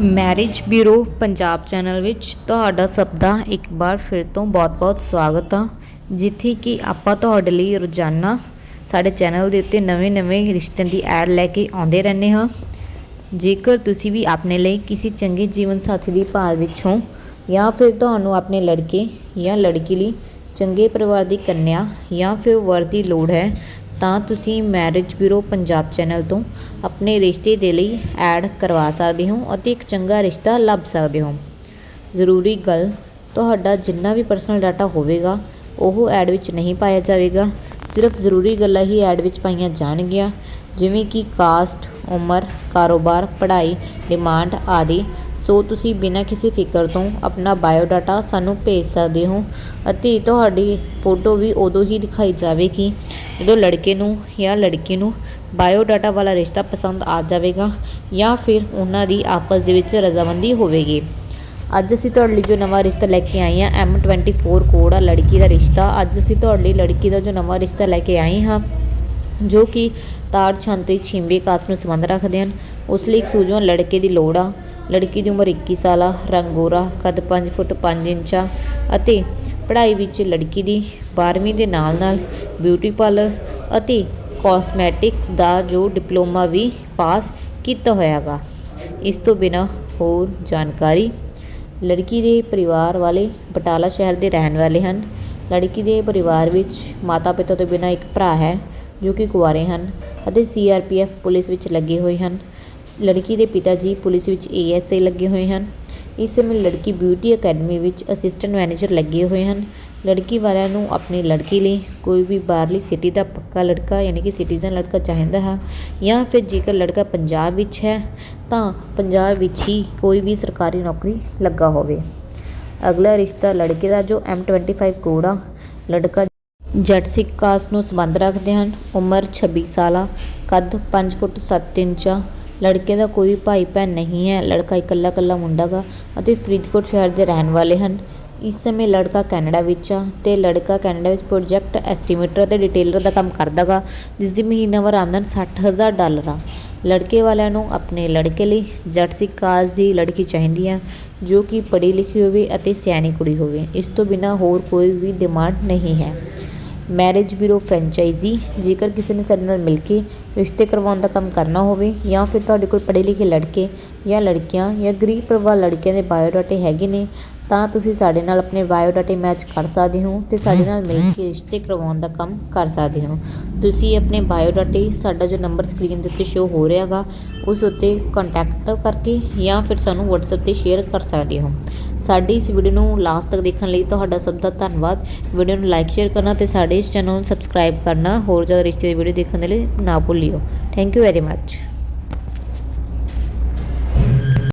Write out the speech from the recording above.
Marriage bureau Punjab channel ਵਿੱਚ ਤੁਹਾਡਾ ਸਭ ਦਾ ਇੱਕ ਵਾਰ ਫਿਰ ਤੋਂ ਬਹੁਤ-ਬਹੁਤ ਸਵਾਗਤ ਆ। ਜਿੱਥੇ ਕਿ ਆਪਾਂ ਤੁਹਾਡੇ ਲਈ ਰੋਜ਼ਾਨਾ ਸਾਡੇ ਚੈਨਲ ਦੇ ਉੱਤੇ ਨਵੇਂ-ਨਵੇਂ ਰਿਸ਼ਤਿਆਂ ਦੀ ਐਡ ਲੈ ਕੇ ਆਉਂਦੇ ਰਹਿੰਦੇ ਹਾਂ। ਜੇਕਰ ਤੁਸੀਂ ਵੀ ਆਪਣੇ ਲਈ ਕਿਸੇ ਚੰਗੇ ਜੀਵਨ ਸਾਥੀ ਦੀ ਭਾਲ ਵਿੱਚ ਹੋ ਜਾਂ ਫਿਰ ਤੁਹਾਨੂੰ ਆਪਣੇ ਲੜਕੇ ਜਾਂ ਲੜਕੀ ਲਈ ਚੰਗੇ ਪਰਿਵਾਰ ਦੀ ਕੰਨਿਆ ਜਾਂ ਫਿਰ ਵਰ ਦੀ ਲੋੜ ਹੈ ਤਾਂ ਤੁਸੀਂ ਮੈਰਿਜ ਬਿਊਰੋ ਪੰਜਾਬ ਚੈਨਲ ਤੋਂ ਆਪਣੇ ਰਿਸ਼ਤੇ ਦੇ ਲਈ ਐਡ ਕਰਵਾ ਸਕਦੇ ਹੋ ਅਤੇ ਇੱਕ ਚੰਗਾ ਰਿਸ਼ਤਾ ਲੱਭ ਸਕਦੇ ਹੋ। ਜ਼ਰੂਰੀ ਗੱਲ, ਤੁਹਾਡਾ ਜਿੰਨਾ ਵੀ ਪਰਸਨਲ ਡਾਟਾ ਹੋਵੇਗਾ, ਉਹ ਐਡ ਵਿੱਚ ਨਹੀਂ ਪਾਇਆ ਜਾਵੇਗਾ। ਸਿਰਫ ਜ਼ਰੂਰੀ ਗੱਲਾਂ ਹੀ ਐਡ ਵਿੱਚ ਪਾਈਆਂ ਜਾਣਗੀਆਂ, ਜਿਵੇਂ ਕਿ ਕਾਸਟ ਉਮਰ, ਕਾਰੋਬਾਰ, ਪੜ੍ਹਾਈ ਡਿਮਾਂਡ ਆਦਿ। ਸੋ ਤੁਸੀਂ ਬਿਨਾਂ ਕਿਸੇ ਫਿਕਰ ਤੋਂ ਆਪਣਾ ਬਾਇਓਡਾਟਾ ਸਾਨੂੰ ਭੇਜ ਸਕਦੇ ਹੋ ਅਤੇ ਤੁਹਾਡੀ ਫੋਟੋ ਵੀ ਉਦੋਂ ਹੀ ਦਿਖਾਈ ਜਾਵੇਗੀ ਜਦੋਂ ਲੜਕੇ ਨੂੰ ਜਾਂ ਲੜਕੀ ਨੂੰ ਬਾਇਓਡਾਟਾ ਵਾਲਾ ਰਿਸ਼ਤਾ ਪਸੰਦ ਆ ਜਾਵੇਗਾ ਜਾਂ ਫਿਰ ਉਹਨਾਂ ਦੀ ਆਪਸ ਦੇ ਵਿੱਚ ਰਜ਼ਾਮੰਦੀ ਹੋਵੇਗੀ। ਅੱਜ ਅਸੀਂ ਤੁਹਾਡੇ ਲਈ ਜੋ ਨਵਾਂ ਰਿਸ਼ਤਾ ਲੈ ਕੇ ਆਏ ਹਾਂ M24 ਕੋਡ ਆ, ਲੜਕੀ ਦਾ ਰਿਸ਼ਤਾ। ਅੱਜ ਅਸੀਂ ਤੁਹਾਡੇ ਲਈ ਲੜਕੀ ਦਾ ਜੋ ਨਵਾਂ ਰਿਸ਼ਤਾ ਲੈ ਕੇ ਆਏ ਹਾਂ, ਜੋ ਕਿ ਤਾੜ ਛੰਤੀ ਛਿੰਬੇ ਕਾਸ ਨੂੰ ਸੰਬੰਧ ਰੱਖਦੇ ਹਨ। ਉਸ ਲਈ ਇੱਕ ਸੂਝਵਾਨ ਲੜਕੇ ਦੀ ਲੋੜ ਆ। ਲੜਕੀ ਦੀ ਉਮਰ 21 ਸਾਲ ਆ, ਰੰਗ ਗੋਰਾ, ਕੱਦ 5 ਫੁੱਟ 5 ਇੰਚਾਂ ਅਤੇ ਪੜ੍ਹਾਈ ਵਿੱਚ ਲੜਕੀ ਦੀ 12ਵੀਂ ਦੇ ਨਾਲ ਨਾਲ ਬਿਊਟੀ ਪਾਰਲਰ ਅਤੇ ਕਾਸਮੈਟਿਕਸ ਦਾ ਜੋ ਡਿਪਲੋਮਾ ਵੀ ਪਾਸ ਕੀਤਾ ਹੋਇਆਗਾ ਇਸ ਤੋਂ ਬਿਨਾ ਹੋਰ ਜਾਣਕਾਰੀ, ਲੜਕੀ ਦੇ ਪਰਿਵਾਰ ਵਾਲੇ ਬਟਾਲਾ ਸ਼ਹਿਰ ਦੇ ਰਹਿਣ ਵਾਲੇ ਹਨ। ਲੜਕੀ ਦੇ ਪਰਿਵਾਰ ਵਿੱਚ ਮਾਤਾ ਪਿਤਾ ਤੋਂ ਬਿਨਾ ਇੱਕ ਭਰਾ ਹੈ ਜੋ ਕਿ ਕੁਆਰੇ ਹਨ ਅਤੇ ਸੀਆਰਪੀਐਫ ਪੁਲਿਸ ਵਿੱਚ ਲੱਗੇ ਹੋਏ ਹਨ। ਲੜਕੀ ਦੇ ਪਿਤਾ ਜੀ ਪੁਲਿਸ ਵਿੱਚ ਏਐਸਆਈ ਲੱਗੇ ਹੋਏ ਹਨ। ਇਸ ਸਮੇਂ ਲੜਕੀ ਬਿਊਟੀ ਅਕੈਡਮੀ ਵਿੱਚ ਅਸਿਸਟੈਂਟ ਮੈਨੇਜਰ ਲੱਗੇ ਹੋਏ ਹਨ। ਲੜਕੀ ਵਾਲਿਆਂ ਨੂੰ ਆਪਣੀ ਲੜਕੀ ਲਈ ਕੋਈ ਵੀ ਬਾਹਰਲੀ ਸਿਟੀ ਦਾ ਪੱਕਾ ਲੜਕਾ ਯਾਨੀ ਕਿ ਸਿਟੀਜ਼ਨ ਲੜਕਾ ਚਾਹੀਦਾ ਹੈ ਜਾਂ ਫਿਰ ਜੇਕਰ ਲੜਕਾ ਪੰਜਾਬ ਵਿੱਚ ਹੈ ਤਾਂ ਪੰਜਾਬ ਵਿੱਚ ਹੀ ਕੋਈ ਵੀ ਸਰਕਾਰੀ ਨੌਕਰੀ ਲੱਗਾ ਹੋਵੇ। ਅਗਲਾ ਰਿਸ਼ਤਾ ਲੜਕੇ ਦਾ ਜੋ M25 ਕੋਡ ਆ, ਲੜਕਾ ਜੱਟ ਸਿੱਖ ਕਾਸਟ ਨੂੰ ਸੰਬੰਧ ਰੱਖਦੇ ਹਨ। ਉਮਰ 26 ਸਾਲ ਆ ਕੱਦ 5 ਫੁੱਟ 7 ਇੰਚ ਲੜਕੇ ਦਾ ਕੋਈ ਭਾਈ ਭੈਣ ਨਹੀਂ ਹੈ, ਲੜਕਾ ਇਕੱਲਾ ਇਕੱਲਾ ਮੁੰਡਾ ਗਾ ਅਤੇ ਫਰੀਦਕੋਟ ਸ਼ਹਿਰ ਦੇ ਰਹਿਣ ਵਾਲੇ ਹਨ। ਇਸ ਸਮੇਂ ਲੜਕਾ ਕੈਨੇਡਾ ਵਿੱਚ ਆ ਅਤੇ ਲੜਕਾ ਕੈਨੇਡਾ ਵਿੱਚ ਪ੍ਰੋਜੈਕਟ ਐਸਟੀਮੇਟਰ ਅਤੇ ਡਿਟੇਲਰ ਦਾ ਕੰਮ ਕਰਦਾ ਗਾ ਜਿਸ ਦੀ ਮਹੀਨਾਵਾਰ ਆਮਦਨ ਸੱਠ ਹਜ਼ਾਰ ਡਾਲਰ ਆ। ਲੜਕੇ ਵਾਲਿਆਂ ਨੂੰ ਆਪਣੇ ਲੜਕੇ ਲਈ ਜੱਟ ਕਾਜ ਦੀ ਲੜਕੀ ਚਾਹੀਦੀ ਆ, ਜੋ ਕਿ ਪੜ੍ਹੀ ਲਿਖੀ ਹੋਵੇ ਅਤੇ ਸਿਆਣੀ ਕੁੜੀ ਹੋਵੇ। ਇਸ ਤੋਂ ਬਿਨਾਂ ਹੋਰ ਕੋਈ ਵੀ ਡਿਮਾਂਡ ਨਹੀਂ ਹੈ। Marriage bureau franchise. ਜੇਕਰ ਕਿਸੇ ਨੇ ਸਾਡੇ ਨਾਲ ਮਿਲ ਕੇ ਰਿਸ਼ਤੇ ਕਰਵਾਉਣ ਦਾ ਕੰਮ ਕਰਨਾ ਹੋਵੇ ਜਾਂ ਫਿਰ ਤੁਹਾਡੇ ਕੋਲ ਪੜ੍ਹੇ ਲਿਖੇ ਲੜਕੇ ਜਾਂ ਲੜਕੀਆਂ ਜਾਂ ਗਰੀਬ ਪਰਿਵਾਰ ਲੜਕਿਆਂ ਦੇ ਬਾਇਓਡਾਟੇ ਹੈਗੇ ਨੇ, ਤਾਂ ਤੁਸੀਂ ਸਾਡੇ ਨਾਲ ਆਪਣੇ ਬਾਇਓਡਾਟੇ ਮੈਚ ਕਰ ਸਕਦੇ ਹੋ ਤੇ ਸਾਡੇ ਨਾਲ ਮਿਲ ਕੇ ਰਿਸ਼ਤੇ ਕਰਵਾਉਣ ਦਾ ਕੰਮ ਕਰ ਸਕਦੇ ਹੋ। ਤੁਸੀਂ ਆਪਣੇ ਬਾਇਓਡਾਟੇ, ਸਾਡਾ ਜੋ ਨੰਬਰ ਸਕਰੀਨ ਦੇ ਉੱਤੇ ਸ਼ੋ ਹੋ ਰਿਹਾਗਾ, ਉਸ ਉੱਤੇ ਕੰਟੈਕਟ ਕਰਕੇ ਜਾਂ ਫਿਰ ਸਾਨੂੰ WhatsApp ਤੇ ਸ਼ੇਅਰ ਕਰ ਸਕਦੇ ਹੋ। ਸਾਡੀ ਇਸ ਵੀਡੀਓ ਨੂੰ ਲਾਸਟ ਤੱਕ ਦੇਖਣ ਲਈ ਤੁਹਾਡਾ ਸਭ ਦਾ ਧੰਨਵਾਦ। ਵੀਡੀਓ ਨੂੰ ਲਾਈਕ ਸ਼ੇਅਰ ਕਰਨਾ ਤੇ ਸਾਡੇ ਇਸ ਚੈਨਲ ਨੂੰ ਸਬਸਕ੍ਰਾਈਬ ਕਰਨਾ। ਹੋਰ ਜ਼ਿਆਦਾ ਰਿਸ਼ਤੇ ਦੀ ਵੀਡੀਓ ਦੇਖਣ ਦੇ ਲਈ ਨਾ ਭੁੱਲਿਓ। Thank you very much